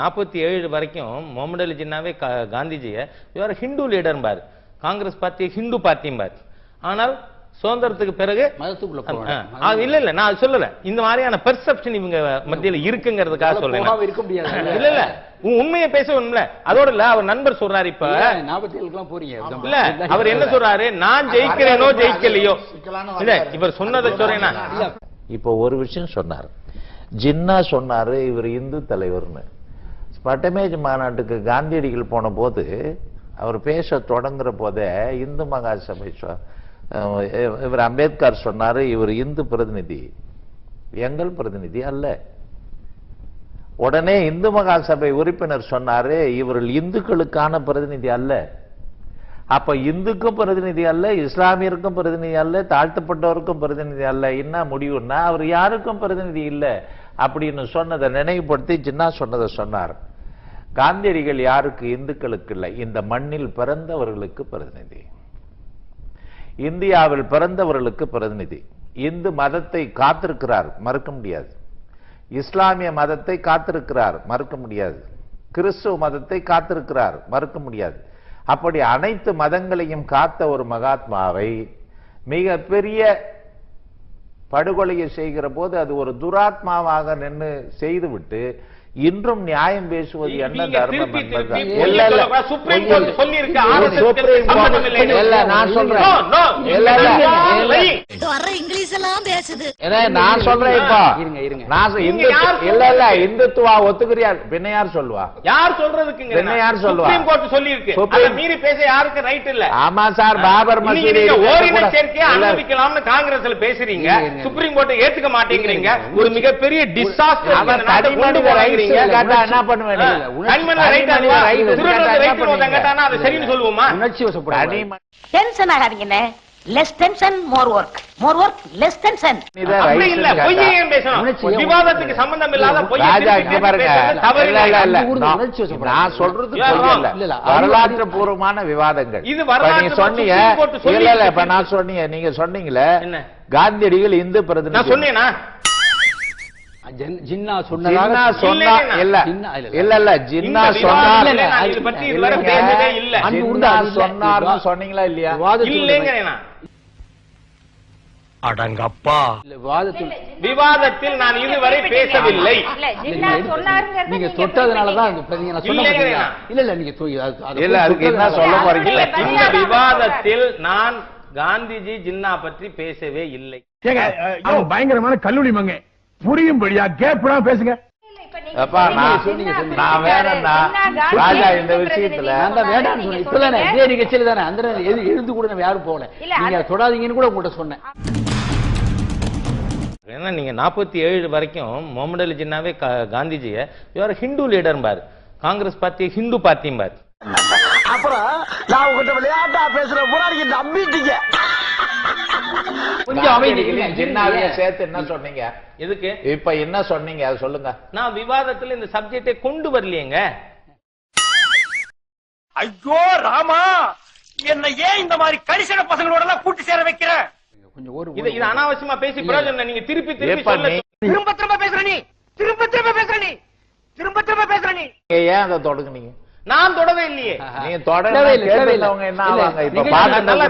நாற்பத்தி ஏழு வரைக்கும் முகமது அலி ஜின்னாவே காந்திஜியை இவர் ஹிந்து லீடர் பாரு காங்கிரஸ் பார்ட்டி ஹிந்து பார்ட்டியும் ஆனால் சுதந்திரத்துக்கு பிறகு இல்ல இல்ல நான் சொல்லல. இந்த மாதிரியான பெர்செப்ஷன் இவங்க மத்தியில இருக்குங்கிறதுக்காக சொல்றேன். இருக்க முடியாது. இல்ல இல்ல உன் உண்மையை பேசணும்ல அதோட இல்ல அவர் நண்பர் சொல்றாரு இப்ப. நாற்பத்தி போறீங்க. இல்ல அவர் என்ன சொல்றாரு? நான் ஜெயிக்கிறேனோ ஜெயிக்கலையோ இல்ல. இவர் சொன்னதை சொல்றேன்னா இப்போ ஒரு விஷயம் சொன்னார். ஜின்னா சொன்னாரு இவர் இந்து தலைவர்னு. பட்டமேஜ் மாநாட்டுக்கு காந்தியடிகள் போன போது அவர் பேச தொடங்குற போதே இந்து மகாசபை சொ- இவர் அம்பேத்கர் சொன்னார் இவர் இந்து பிரதிநிதி. எங்கள் பிரதிநிதி அல்ல. உடனே இந்து மகாசபை உறுப்பினர் சொன்னாரு இவர்கள் இந்துக்களுக்கான பிரதிநிதி அல்ல. அப்ப இந்துக்கும் பிரதிநிதி அல்ல இஸ்லாமியருக்கும் பிரதிநிதி அல்ல தாழ்த்தப்பட்டவருக்கும் பிரதிநிதி அல்ல. என்ன முடிவுன்னா அவர் யாருக்கும் பிரதிநிதி இல்லை அப்படின்னு சொன்னதை நினைவுபடுத்தி ஜின்னா சொன்னதை சொன்னார். காந்தியடிகள் யாருக்கு இந்துக்களுக்கு இல்லை இந்த மண்ணில் பிறந்தவர்களுக்கு பிரதிநிதி. இந்தியாவில் பிறந்தவர்களுக்கு பிரதிநிதி. இந்து மதத்தை காத்திருக்கிறார் மறுக்க முடியாது. இஸ்லாமிய மதத்தை காத்திருக்கிறார் மறுக்க முடியாது. கிறிஸ்துவ மதத்தை காத்திருக்கிறார் மறுக்க முடியாது. அப்படி அனைத்து மதங்களையும் காத்த ஒரு மகாத்மாவை மிக பெரிய படுகொலையை செய்கிற போது அது ஒரு துராத்மாவாக நின்று செய்துவிட்டு இன்றும் நியாயம் பேசுவது என்ன தர்மம் என்பது நான் சொல்றேன். எல்லாம் பேசுது. நான் சொல்றேன் இப்போ. இருங்க, இருங்க. நான் இல்ல இல்ல இந்துத்துவா ஒத்துக்கிறியா? பின்ன யார் சொல்லுவா? யார் சொல்றதுக்குங்க? என்ன யார் சொல்லுவா? சுப்ரீம் கோர்ட் சொல்லியிருக்கு. சுப்ரீம் அதை மீறி பேச யாருக்கு ரைட் இல்ல? ஆமா சார் பாபர் மசூதி நீங்க ஓரின இல்ல, அனுமதிக்கலாம்னு காங்கிரஸ்ல பேசுறீங்க. சுப்ரீம் கோர்ட் ஏத்துக்க மாட்டேங்கிறீங்க. ஒரு மிகப்பெரிய டிசாஸ்டர் அவன் rights கேட்டா என்ன பண்ணுவேன்? கண்மன ரைட் ரைட்? கேட்டானா அதை சரின்னு சொல்லுவோமா உணர்ச்சி தனி வசப்படாது மனித tension ஆகாதீங்கண்ணே less tension more work more work less tension விவாதத்துக்கு சம்பந்தம் இல்லாத நான் சொல்றது. வரலாற்று பூர்வமான விவாதங்கள். இது சொன்னீங்க இல்ல இல்ல இப்ப. நான் சொன்னீங்க நீங்க சொன்னீங்களே. என்ன? காந்தியடிகள் இந்து நான் பிரதிநிதி சொன்னேனா? ஜின்- ஜின்னா சொன்னதாக சொன்னா. இல்ல. இல்ல, இல்ல. ஜின்னா சொன்னா இது பத்தி இதுவரை. பேசவே இல்ல. ஜின்னா. சொன்னார்னு சொன்னீங்களா இல்லையா? இல்லைங்க இல்ல, விவாதத்தில் நான் இதுவரை பேசவில்லை. இல்ல ஜின்னா சொன்னாருங்கிறது நீங்க தொட்டதுனாலதான்? இல்ல இல்ல நீங்க இல்ல, அதுக்கு என்ன சொல்ல போறீங்க? இந்த விவாதத்தில் நான் காந்திஜி ஜின்னா பற்றி பேசவே இல்லை. பயங்கரமான கல்லூரி மங்க புரியும்படியா? கேப்டா பேசுங்க. நான் நான் வேணா ராஜா இந்த விஷயத்துல வேண்டாம்னு சொன்னேன் இப்பதானே இதே நிகழ்ச்சியில தானே? அந்த எழுந்து கூட நம்ம யாரும் போகல. நீங்க தொடாதீங்கன்னு கூட உங்கள்கிட்ட சொன்னேன். ஏன்னா நீங்க நாற்பத்தி ஏழு வரைக்கும் முகமது அலி ஜின்னாவே காந்திஜியை ஹிந்து லீடர் பாரு காங்கிரஸ் பார்ட்டி ஹிந்து பார்ட்டியும் பாரு அப்புறம் நான் உங்ககிட்ட விளையாட்டா பேசுற நம்பிட்டீங்க ஜின்னாவையும் சேர்த்து என்ன சொன்னீங்க? எதுக்கு? இப்ப என்ன சொன்னீங்க? அதை சொல்லுங்க. நான் விவாதத்துல இந்த சப்ஜெக்டை கொண்டு வரலையேங்க. ஐயோ ராமா! என்ன ஏன் இந்த மாதிரி கரிசன பசங்களோட எல்லாம் கூட்டி சேர வைக்கிற? கொஞ்சம் ஒரு இது இது அனாவசியமா பேசி பிரயோஜனம். நீங்க திருப்பி திருப்பி சொல்ல நீ- திரும்ப திரும்ப பேசுற நீ. திரும்ப திரும்ப பேசுற நீ. திரும்ப திரும்ப பேசுற நீ. ஏன் அதை தொடங்குனீங்க நான் தொடவே இல்லையே. நீங்க தேவையில்லை, தேவையில்லை. கேட்டவங்க என்ன இல்ல, ஆவாங்க? இப்ப பார்த்துட்டு நல்லா.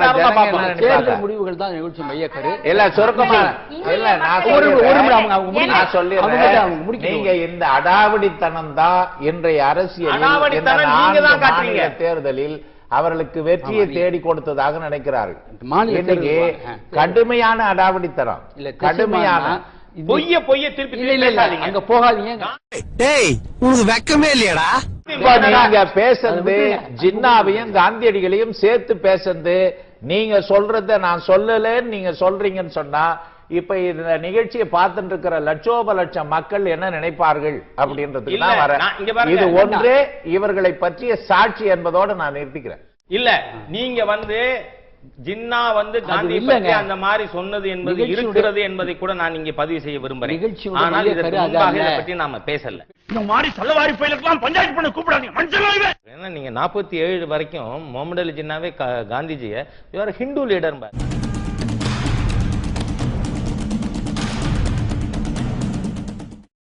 என்ன நினைப்பாங்க? தேர்தல் முடிவுகள் தான் நிகழ்ச்சி மையக்கரு. இல்ல சுருக்கமா இல்ல நான் ஒரு அவங்க- அவங்க நான். அவங்க அவங்க. நீங்க இந்த அடாவடித்தனம் தான் இன்றைய இந்த நான்கு. மாநில தேர்தலில் அவர்களுக்கு வெற்றியை தேடி கொடுத்ததாக நினைக்கிறார்கள். இன்னைக்கு கடுமையான அடாவடித்தனம். இல்ல கடுமையான பொய்ய பொய்ய திருப்பி அங்க போகாதீங்க. டேய் உனக்கு வெக்கமே இல்லையாடா. நீங்க பேசுறது ஜின்னாவையும் காந்தியடிகளையும் சேர்த்து பேசுறது நீங்க சொல்றத நான் சொல்லலன்னு நீங்க சொல்றீங்கன்னு சொன்னா இப்ப இந்த நிகழ்ச்சியை பார்த்துட்டு இருக்கிற லட்சோப லட்சம் மக்கள் என்ன நினைப்பார்கள் அப்படின்றதுக்கு தான் வரேன். இது ஒன்றே இவர்களை பற்றிய சாட்சி என்பதோட நான் நிறுத்திக்கிறேன். இல்ல நீங்க வந்து ஜின்னா வந்து காந்தி. பற்றி அந்த மாதிரி சொன்னது என்பது இருக்கிறது என்பதை கூட நான் இங்க பதிவு செய்ய விரும்புறேன் ஆனால் இதற்கு முன்பாக இதை. பற்றி நாம பேசல. இந்த மாதிரி சல்லவாரி பயிலுக்கெல்லாம் பஞ்சாயத்து பண்ண கூப்பிடாதீங்க. மனுஷன் ஏன்னா நீங்க நாற்பத்தி ஏழு வரைக்கும் முகமது அலி ஜின்னாவே கா- காந்திஜியை இவர் ஹிந்து லீடர்